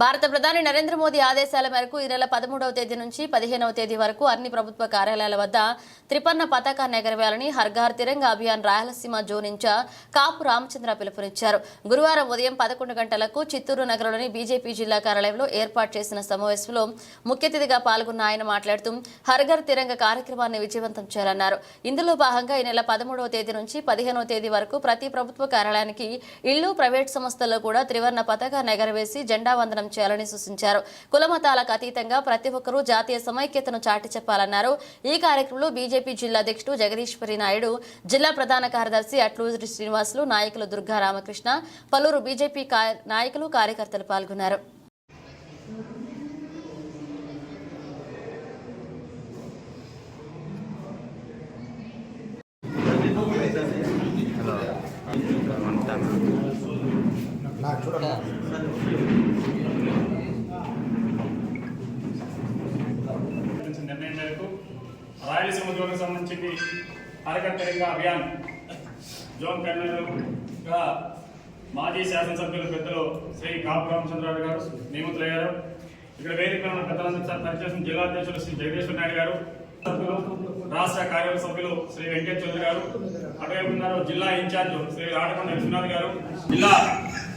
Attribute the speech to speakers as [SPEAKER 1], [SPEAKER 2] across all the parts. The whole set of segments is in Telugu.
[SPEAKER 1] భారత ప్రధాని నరేంద్ర మోదీ ఆదేశాల మేరకు ఈ నెల పదమూడవ తేదీ నుంచి పదిహేనవ తేదీ వరకు అన్ని ప్రభుత్వ కార్యాలయాల వద్ద త్రిపర్ణ పతాకాన్ని ఎగరవేయాలని హర్ఘార్ Tiranga Abhiyan Rayalaseema zone in charge Kapu Ramachandra పిలుపునిచ్చారు. గురువారం ఉదయం పదకొండు గంటలకు చిత్తూరు నగరంలోని బీజేపీ జిల్లా కార్యాలయంలో ఏర్పాటు చేసిన సమావేశంలో ముఖ్య అతిథిగా పాల్గొన్న ఆయన మాట్లాడుతూ హర్ఘర్ తిరంగ కార్యక్రమాన్ని విజయవంతం చేయాలన్నారు. ఇందులో భాగంగా ఈ నెల పదమూడవ తేదీ నుంచి పదిహేనవ తేదీ వరకు ప్రతి ప్రభుత్వ కార్యాలయానికి ఇళ్ళు ప్రైవేట్ సంస్థల్లో కూడా త్రివర్ణ పతాకాన్ని ఎగరవేసి జెండా వందనం చేయాలని సూచించారు. కులమతాలకు అతీతంగా ప్రతి ఒక్కరూ జాతీయ సమైక్యతను చాటి చెప్పాలన్నారు. ఈ కార్యక్రమంలో బీజేపీ జిల్లా అధ్యక్షుడు జగదీశ్వరి నాయుడు జిల్లా ప్రధాన కార్యదర్శి అట్లూరి శ్రీనివాసులు నాయకులు దుర్గా రామకృష్ణ పలువురు బీజేపీ నాయకులు కార్యకర్తలు పాల్గొన్నారు.
[SPEAKER 2] సంబంధించిన నిర్ణయం మేరకు రాయలసీమ జోన్కి సంబంధించి అరకట్టరిగా అభియాన్. జోన్ కన్వీనర్గా మాజీ శాసనసభ్యులు పెద్దలు శ్రీ కాపు రామచంద్రరావు గారు నియమితులయ్యారు ఇక్కడ వేదిక ఉన్న పెద్దలందరూ సార్ జిల్లా అధ్యక్షులు శ్రీ జగదీశ్వర నాయుడు గారు రాష్ట్ర కార్యవర్గ సభ్యులు శ్రీ వెంకట చౌదరి గారు అటువైపు ఉన్నారు జిల్లా ఇన్ఛార్జ్ శ్రీ రాడకొండ విశ్వనాథ్ గారు జిల్లా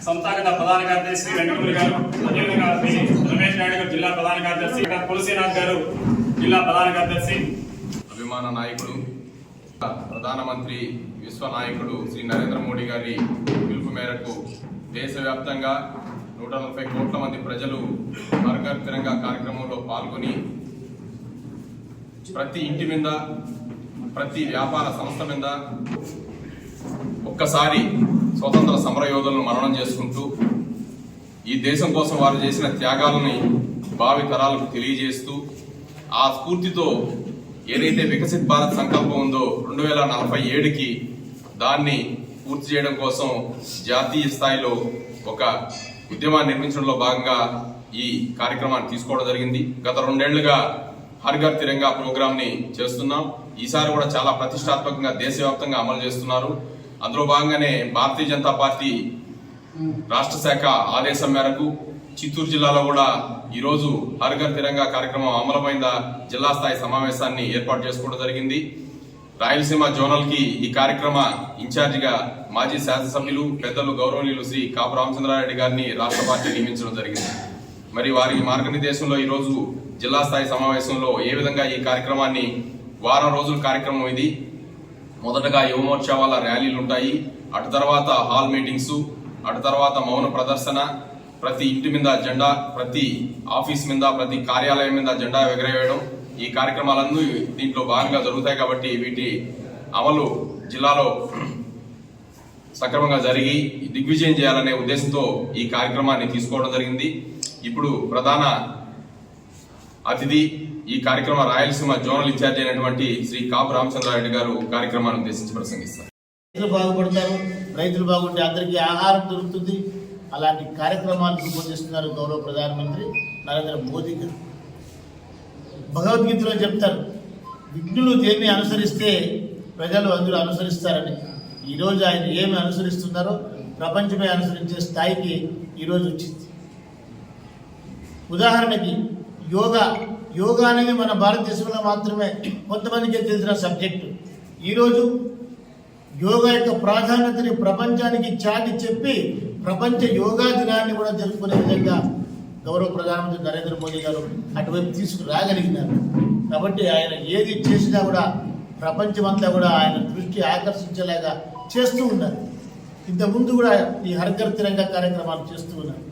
[SPEAKER 2] సంస్థాగత ప్రధాన కార్యదర్శి శ్రీ వెంకటమురి గారు అదేవిధంగా శ్రీ రమేష్ నాయుడు గారు జిల్లా ప్రధాన కార్యదర్శి తులసీనాథ్ గారు జిల్లా ప్రధాన కార్యదర్శి
[SPEAKER 3] అభిమాన నాయకుడు ప్రధానమంత్రి విశ్వ నాయకుడు శ్రీ నరేంద్ర మోడీ గారి పిలుపు మేరకు దేశవ్యాప్తంగా నూట నలభై కోట్ల మంది ప్రజలు హర్ తిరంగా కార్యక్రమంలో పాల్గొని ప్రతి ఇంటి మీద ప్రతి వ్యాపార సంస్థ మీద ఒక్కసారి స్వతంత్ర సమర యోధులను మననం చేసుకుంటూ ఈ దేశం కోసం వారు చేసిన త్యాగాలని భావి తరాలకు తెలియజేస్తూ ఆ స్ఫూర్తితో ఏదైతే వికసిత్ భారత్ సంకల్పం ఉందో రెండు వేల నలభై ఏడుకి దాన్ని పూర్తి చేయడం కోసం జాతీయ స్థాయిలో ఒక ఉద్యమాన్ని నిర్మించడంలో భాగంగా ఈ కార్యక్రమాన్ని తీసుకోవడం జరిగింది. గత రెండేళ్ళుగా హర్ఘర్ తిరంగా ప్రోగ్రామ్ని చేస్తున్నాం. ఈసారి కూడా చాలా ప్రతిష్టాత్మకంగా దేశవ్యాప్తంగా అమలు చేస్తున్నారు. అందులో భాగంగానే భారతీయ జనతా పార్టీ రాష్ట్ర శాఖ ఆదేశం మేరకు చిత్తూరు జిల్లాలో కూడా ఈరోజు రోజు హర్ఘర్ తిరంగా కార్యక్రమం అమలమైందా? జిల్లా స్థాయి సమావేశాన్ని ఏర్పాటు చేసుకోవడం జరిగింది. రాయలసీమ జోనల్కి ఈ కార్యక్రమ ఇన్ఛార్జిగా మాజీ శాసనసభ్యులు పెద్దలు గౌరవనీయులు శ్రీ కాపు రామచంద్రారెడ్డి గారిని రాష్ట్ర పార్టీ నియమించడం జరిగింది. మరి వారి మార్గనిర్దేశంలో ఈ రోజు జిల్లా స్థాయి సమావేశంలో ఏ విధంగా ఈ కార్యక్రమాన్ని వారం రోజుల కార్యక్రమం ఇది? మొదటగా యువమోర్చా ర్యాలీలు ఉంటాయి అటు తర్వాత హాల్ మీటింగ్స్ అటు తర్వాత మౌన ప్రదర్శన ప్రతి ఇంటి మీద జెండా ప్రతి ఆఫీస్ మీద ప్రతి కార్యాలయం మీద జెండా ఎగరవేయడం ఈ కార్యక్రమాలన్నీ దీంట్లో భాగంగా జరుగుతాయి కాబట్టి వీటి అమలు జిల్లాలో సక్రమంగా జరిగి దిగ్విజయం చేయాలనే ఉద్దేశంతో ఈ కార్యక్రమాన్ని తీసుకోవడం జరిగింది. ఇప్పుడు ప్రధాన అతిథి ఈ కార్యక్రమ రాయలసీమ జోనల్ ఇన్ఛార్జ్ అయినటువంటి శ్రీ కాపు రామచంద్రారెడ్డి గారు కార్యక్రమాన్ని ఉద్దేశించి ప్రసంగిస్తారు.
[SPEAKER 4] రైతులు బాగుపడతారు రైతులు బాగుంటే అందరికీ ఆహారం దొరుకుతుంది. అలాంటి కార్యక్రమాలు రూపొందిస్తున్నారు గౌరవ ప్రధానమంత్రి నరేంద్ర మోదీ గారు. భగవద్గీతలో చెప్తారు విఘ్నులు దేన్ని అనుసరిస్తే ప్రజలు అందరూ అనుసరిస్తారని. ఈరోజు ఆయన ఏమి అనుసరిస్తున్నారో ప్రపంచమే అనుసరించే స్థాయికి ఈరోజు వచ్చింది. ఉదాహరణకి యోగా యోగా అనేది మన భారతదేశంలో మాత్రమే కొంతమందికే తెలిసిన సబ్జెక్టు. ఈరోజు యోగా యొక్క ప్రాధాన్యతని ప్రపంచానికి చాటి చెప్పి ప్రపంచ యోగా దినాన్ని కూడా జరుపుకునే విధంగా గౌరవ ప్రధానమంత్రి నరేంద్ర మోదీ గారు అటువైపు తీసుకురాగలిగినారు. కాబట్టి ఆయన ఏది చేసినా కూడా ప్రపంచమంతా కూడా ఆయన దృష్టి ఆకర్షించేలాగా చేస్తూ ఉన్నారు. ఇంతకుముందు కూడా ఈ హర్ఘర్ తిరంగా కార్యక్రమాలు చేస్తూ ఉన్నారు.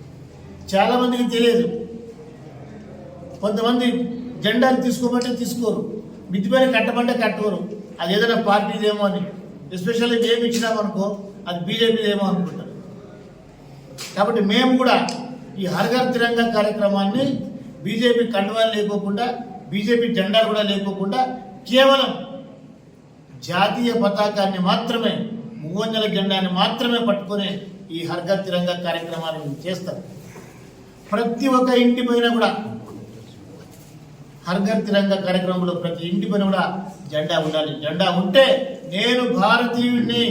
[SPEAKER 4] చాలామందికి తెలియదు. కొంతమంది జెండాలు తీసుకోమంటే తీసుకోరు. మిద్ది పైన కట్టమంటే కట్టవరు అది ఏదైనా పార్టీదేమో అని. ఎస్పెషల్లీ మేము ఇచ్చినామనుకో అది బీజేపీదేమో అనుకుంటారు. కాబట్టి మేము కూడా ఈ హర్ఘర్ తిరంగా కార్యక్రమాన్ని బీజేపీ కండువాలు లేకోకుండా బీజేపీ జెండా కూడా లేకోకుండా కేవలం జాతీయ పతాకాన్ని మాత్రమే మూవంజల జెండాని మాత్రమే పట్టుకొని ఈ హర్ఘర్ తిరంగా కార్యక్రమాన్ని చేస్తారు ప్రతి ఒక్క ఇంటి పైన కూడా హర్ఘర్ తిరంగా కార్యక్రమంలో ప్రతి ఇంటి పైన కూడా జెండా ఉండాలి. జెండా ఉంటే నేను భారతీయుడిని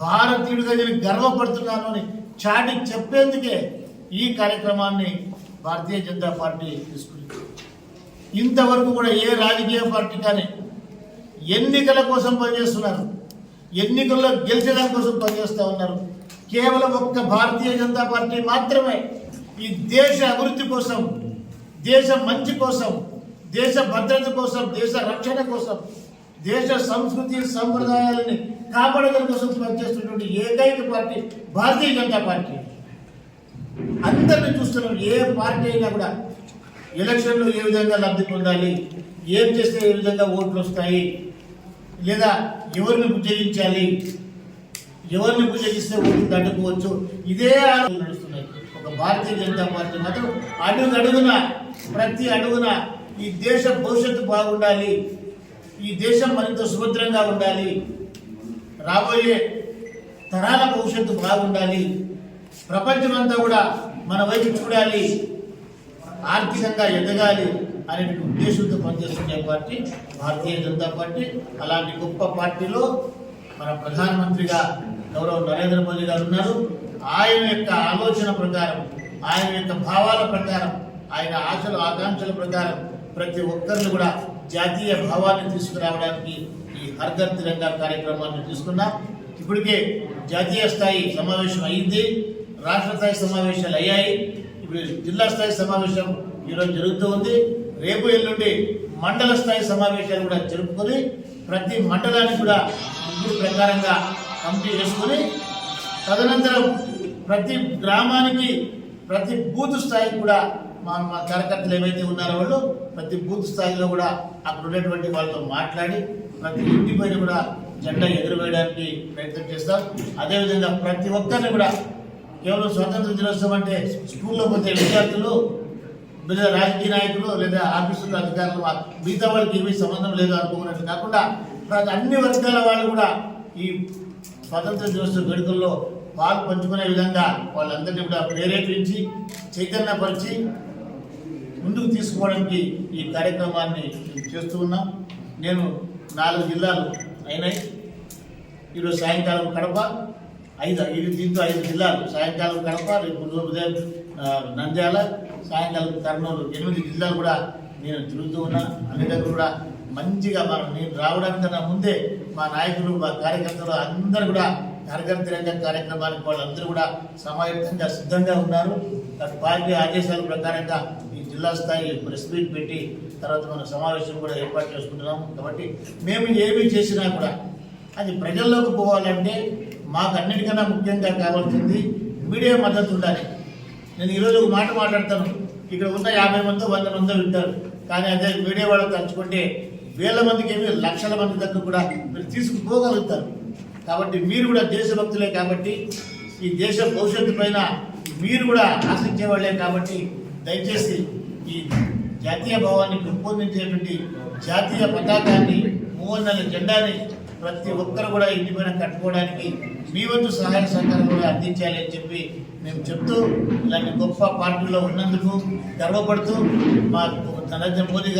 [SPEAKER 4] భారతీయుడిగా నేను గర్వపడుతున్నాను అని చాటి చెప్పేందుకే ఈ కార్యక్రమాన్ని భారతీయ జనతా పార్టీ తీసుకుంది. ఇంతవరకు కూడా ఏ రాజకీయ పార్టీ కానీ ఎన్నికల కోసం పనిచేస్తున్నారు ఎన్నికల్లో గెలిచడం కోసం పనిచేస్తూ ఉన్నారు. కేవలం ఒక్క భారతీయ జనతా పార్టీ మాత్రమే ఈ దేశ అభివృద్ధి కోసం దేశ మంచి కోసం దేశ భద్రత కోసం దేశ రక్షణ కోసం దేశ సంస్కృతి సంప్రదాయాలని కాపాడడం కోసం పనిచేస్తున్నటువంటి ఏకైక పార్టీ భారతీయ జనతా పార్టీ. అందరిని చూస్తున్నాం ఏ పార్టీ అయినా కూడా ఎలక్షన్లో ఏ విధంగా లబ్ధి పొందాలి ఏం చేస్తే ఏ విధంగా ఓట్లు వస్తాయి లేదా ఎవరిని బుజ్జగించాలి ఎవరిని బుజ్జగిస్తే ఓట్లు తట్టుకోవచ్చు ఇదే ఆలోచన నడుస్తున్నాయి. ఒక భారతీయ జనతా పార్టీ మాత్రం అడుగు అడుగున ప్రతి అడుగున ఈ దేశ భవిష్యత్తు బాగుండాలి ఈ దేశం మరింత సుభద్రంగా ఉండాలి. రాబోయే తరాల భవిష్యత్తు బాగుండాలి. ప్రపంచమంతా కూడా మన వైపు చూడాలి. ఆర్థికంగా ఎదగాలి అనే ఉద్దేశంతో పనిచేస్తున్న పార్టీ భారతీయ జనతా పార్టీ అలాంటి గొప్ప పార్టీలో మన ప్రధానమంత్రిగా గౌరవ నరేంద్ర మోదీ గారు ఉన్నారు. ఆయన యొక్క ఆలోచన ప్రకారం ఆయన యొక్క భావాల ప్రకారం ఆయన ఆశలు ఆకాంక్షల ప్రకారం ప్రతి ఒక్కరిని కూడా జాతీయ భావాన్ని తీసుకురావడానికి ఈ హర్ఘర్ తిరంగా కార్యక్రమాన్ని తీసుకున్నాం. ఇప్పటికే జాతీయ స్థాయి సమావేశం అయింది. రాష్ట్ర స్థాయి సమావేశాలు అయ్యాయి. ఇప్పుడు జిల్లా స్థాయి సమావేశం ఈరోజు జరుగుతూ ఉంది. రేపు ఎల్లుండి మండల స్థాయి సమావేశాలు కూడా జరుపుకొని ప్రతి మండలానికి కూడా ముందు ప్రకారంగా కమిటీ వేసుకొని తదనంతరం ప్రతి గ్రామానికి ప్రతి బూత్ స్థాయికి కూడా మా మా కార్యకర్తలు ఏవైతే ఉన్నారో వాళ్ళు ప్రతి బూత్ స్థాయిలో కూడా అక్కడ ఉన్నటువంటి వాళ్ళతో మాట్లాడి ప్రతి ఇంటి పైన కూడా జెండా ఎగురవేయడానికి ప్రయత్నం చేస్తాం అదేవిధంగా ప్రతి ఒక్కరిని కూడా కేవలం స్వాతంత్ర దినోత్సవం అంటే స్కూల్లో పోతే విద్యార్థులు లేదా రాజకీయ నాయకులు లేదా ఆఫీసుల అధికారులు మిగతా వాళ్ళకి ఏమీ సంబంధం లేదు అనుకున్నట్టు కాకుండా ప్రతి అన్ని వర్గాల వాళ్ళు కూడా ఈ స్వాతంత్ర దినోత్సవ వేడుకల్లో పాలు పంచుకునే విధంగా వాళ్ళందరినీ కూడా ప్రేరేపించి చైతన్యపరిచి ముందుకు తీసుకోవడానికి ఈ కార్యక్రమాన్ని చేస్తూ ఉన్నాం. నేను నాలుగు జిల్లాలు అయినాయి. ఈరోజు సాయంకాలం కడప ఐదు ఇది దీంతో ఐదు జిల్లాలు. సాయంకాలం కడప రేపు ఉదయం నంద్యాల సాయంకాలం కర్నూలు ఎనిమిది జిల్లాలు కూడా నేను తిరుగుతూ ఉన్నా. అన్ని దగ్గర కూడా మంచిగా మనం నేను రావడానికన్నా ముందే మా నాయకులు మా కార్యకర్తలు అందరూ కూడా కార్యకర్త తిరంగ కార్యక్రమానికి వాళ్ళందరూ కూడా సమాయత్తంగా సిద్ధంగా ఉన్నారు. అటు పార్టీ ఆదేశాల ప్రకారంగా ఈ జిల్లా స్థాయి ప్రెస్ మీట్ పెట్టి తర్వాత మన సమావేశం కూడా ఏర్పాటు చేసుకుంటున్నాము. కాబట్టి మేము ఏమి చేసినా కూడా అది ప్రజల్లోకి పోవాలంటే మాకు అన్నిటికన్నా ముఖ్యంగా కావాల్సింది మీడియా మద్దతు ఉండాలి. నేను ఈరోజు ఒక మాట మాట్లాడతాను. ఇక్కడ ఉన్న యాభై మంది వంద మంది వింటారు. కానీ అదే మీడియా వాళ్ళు తలుచుకుంటే వేల మందికి ఏమి లక్షల మంది దగ్గర కూడా మీరు తీసుకుపోగలుగుతారు. కాబట్టి మీరు కూడా దేశభక్తులే కాబట్టి ఈ దేశ భవిష్యత్తు పైన మీరు కూడా ఆశించేవాళ్ళే కాబట్టి దయచేసి ఈ జాతీయ భావాన్ని పెంపొందించేటువంటి జాతీయ పతాకాన్ని మూవన్నెల జెండాని ప్రతి ఒక్కరు కూడా ఇంటి పైన కట్టుకోవడానికి మీ వంతు సహాయ సహకారం కూడా అందించాలి అని చెప్పి మేము చెప్తూ ఇలాంటి గొప్ప పార్టీలో ఉన్నందుకు గర్వపడుతూ మా నరేంద్ర మోదీ గారు